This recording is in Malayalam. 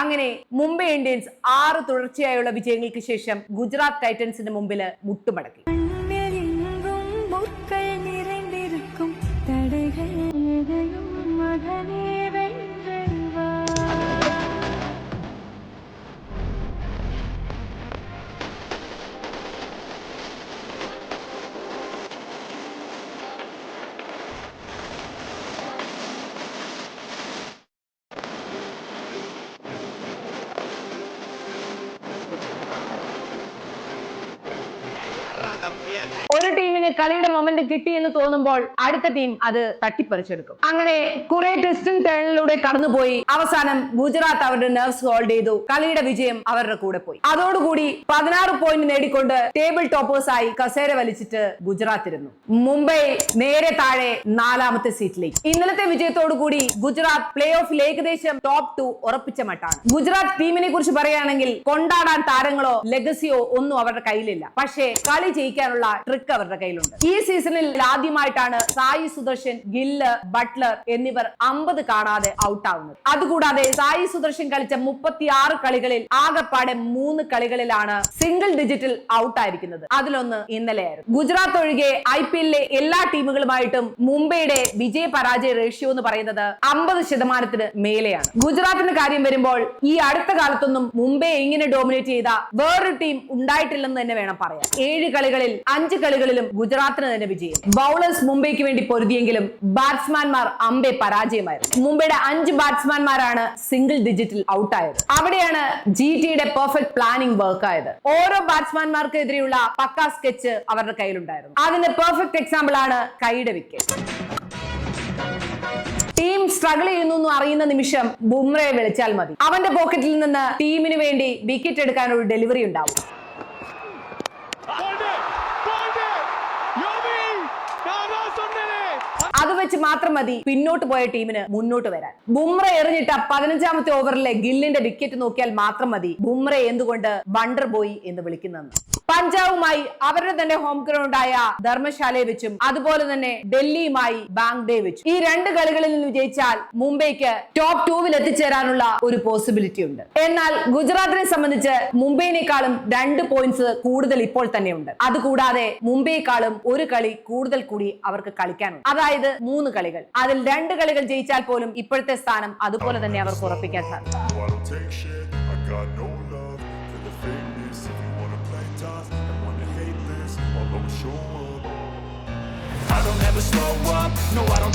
അങ്ങനെ മുംബൈ ഇന്ത്യൻസ് ആറ് തുടർച്ചയായുള്ള വിജയങ്ങൾക്ക് ശേഷം ഗുജറാത്ത് ടൈറ്റൻസിന് മുമ്പിൽ മുട്ടുമടക്കി. ഒരു ടീമിന് കളിയുടെ മൊമെന്റ് കിട്ടി എന്ന് തോന്നുമ്പോൾ അടുത്ത ടീം അത് തട്ടിപ്പറിച്ചെടുക്കും. അങ്ങനെ കുറെ ടെസ്റ്റും ടേണിലൂടെ കടന്നുപോയി. അവസാനം ഗുജറാത്ത് അവരുടെ നെർവ്സ് ഹോൾഡ് ചെയ്തു. കളിയുടെ വിജയം അവരുടെ കൂടെ പോയി. അതോടുകൂടി പതിനാറ് പോയിന്റ് നേടിക്കൊണ്ട് ടേബിൾ ടോപ്പേഴ്സ് ആയി കസേര വലിച്ചിട്ട് ഗുജറാത്ത് ഇരുന്നു മുംബൈ നേരെ താഴെ നാലാമത്തെ സീറ്റിലേക്ക് ഇന്നലത്തെ വിജയത്തോടു കൂടി ഗുജറാത്ത് പ്ലേ ഓഫിൽ ഏകദേശം ടോപ്പ് ടു ഉറപ്പിച്ച മട്ടാണ്. ഗുജറാത്ത് ടീമിനെ കുറിച്ച് പറയുകയാണെങ്കിൽ കൊണ്ടാടാൻ താരങ്ങളോ ലെഗസിയോ ഒന്നും അവരുടെ കയ്യിലില്ല. പക്ഷേ കളി ജയിക്കാനുള്ള ട്രിക്ക് അവരുടെ കയ്യിലുണ്ട്. ഈ സീസണിൽ ആദ്യമായിട്ടാണ് സായി സുദർശൻ ഗില്ല് ബട്ട്ലർ എന്നിവർ അമ്പത് കാണാതെ ഔട്ട് ആവുന്നത്. അതുകൂടാതെ സായി സുദർശൻ കളിച്ച മുപ്പത്തിയാറ് കളികളിൽ ആകെപ്പാടെ മൂന്ന് കളികളിലാണ് സിംഗിൾ ഡിജിറ്റിൽ ഔട്ട് ആയിരിക്കുന്നത്. അതിലൊന്ന് ഇന്നലെയായിരുന്നു. ഗുജറാത്ത് ഒഴികെ ഐ പി എല്ലിലെ എല്ലാ ടീമുകളുമായിട്ടും മുംബൈയുടെ വിജയ പരാജയ റേഷ്യോ എന്ന് പറയുന്നത് അമ്പത് ശതമാനത്തിന് മേലെയാണ്. ഗുജറാത്തിന്റെ കാര്യം വരുമ്പോൾ ഈ അടുത്ത കാലത്തൊന്നും മുംബൈ എങ്ങനെ ഡോമിനേറ്റ് ചെയ്ത വേറൊരു ടീം ഉണ്ടായിട്ടില്ലെന്ന് തന്നെ വേണം പറയാം ഏഴ് കളികളിൽ അഞ്ച് കളികളിലും ഗുജറാത്തിന് തന്നെ വിജയം. ബൗളേഴ്സ് മുംബൈക്ക് വേണ്ടി പൊരുതിയെങ്കിലും ബാറ്റ്സ്മാൻമാർ അമ്പെ പരാജയമായിരുന്നു. മുംബൈയുടെ അഞ്ച് ബാറ്റ്സ്മാൻമാരാണ് സിംഗിൾ ഡിജിറ്റിൽ ഔട്ടായത് അവിടെയാണ് ജി ടിയുടെ പെർഫെക്റ്റ് പ്ലാനിംഗ് വർക്ക് ആയത്. ഓരോ ബാറ്റ്സ്മാൻമാർക്കെതിരെയുള്ള പക്കാ സ്കെച്ച് അവരുടെ കയ്യിലുണ്ടായിരുന്നു. അതിന്റെ പെർഫെക്റ്റ് എക്സാമ്പിൾ ആണ് കൈയുടെ വിക്കറ്റ് ടീം സ്ട്രഗിൾ ചെയ്യുന്നു എന്ന് അറിയുന്ന നിമിഷം ബുംറയെ വിളിച്ചാൽ മതി. അവന്റെ പോക്കറ്റിൽ നിന്ന് ടീമിന് വേണ്ടി വിക്കറ്റ് എടുക്കാൻ ഒരു ഡെലിവറി ഉണ്ടാവും. വെച്ച് മാത്രം മതി പിന്നോട്ട് പോയ ടീമിന് മുന്നോട്ട് വരാൻ. ബുംറ എറിഞ്ഞിട്ട പതിനഞ്ചാമത്തെ ഓവറിലെ ഗില്ലിന്റെ വിക്കറ്റ് നോക്കിയാൽ മാത്രം മതി. ബുംറ എന്തുകൊണ്ട് വണ്ടർ ബോയ് എന്ന് വിളിക്കുന്നെന്ന് പഞ്ചാബുമായി അവരുടെ തന്നെ ഹോം ഗ്രൗണ്ടായ ധർമ്മശാലയെ വെച്ചും അതുപോലെ തന്നെ ഡൽഹിയുമായി ബാങ്ക്ഡേ വെച്ചും. ഈ രണ്ട് കളികളിൽ നിന്ന് വിജയിച്ചാൽ മുംബൈക്ക് ടോപ്പ് ടൂവിൽ എത്തിച്ചേരാനുള്ള ഒരു പോസിബിലിറ്റി ഉണ്ട്. എന്നാൽ ഗുജറാത്തിനെ സംബന്ധിച്ച് മുംബൈനേക്കാളും രണ്ട് പോയിന്റ്സ് കൂടുതൽ ഇപ്പോൾ തന്നെയുണ്ട്. അതുകൂടാതെ മുംബൈയെക്കാളും ഒരു കളി കൂടുതൽ കൂടി അവർക്ക് കളിക്കാനുണ്ട്. അതായത് മൂന്ന് കളികൾ. അതിൽ രണ്ട് കളികൾ ജയിച്ചാൽ പോലും ഇപ്പോഴത്തെ സ്ഥാനം അതുപോലെ തന്നെ അവർക്ക് ഉറപ്പിക്കാൻ സാധിക്കും. Tough and hate this, I'll always show up. I don't ever slow up, no I don't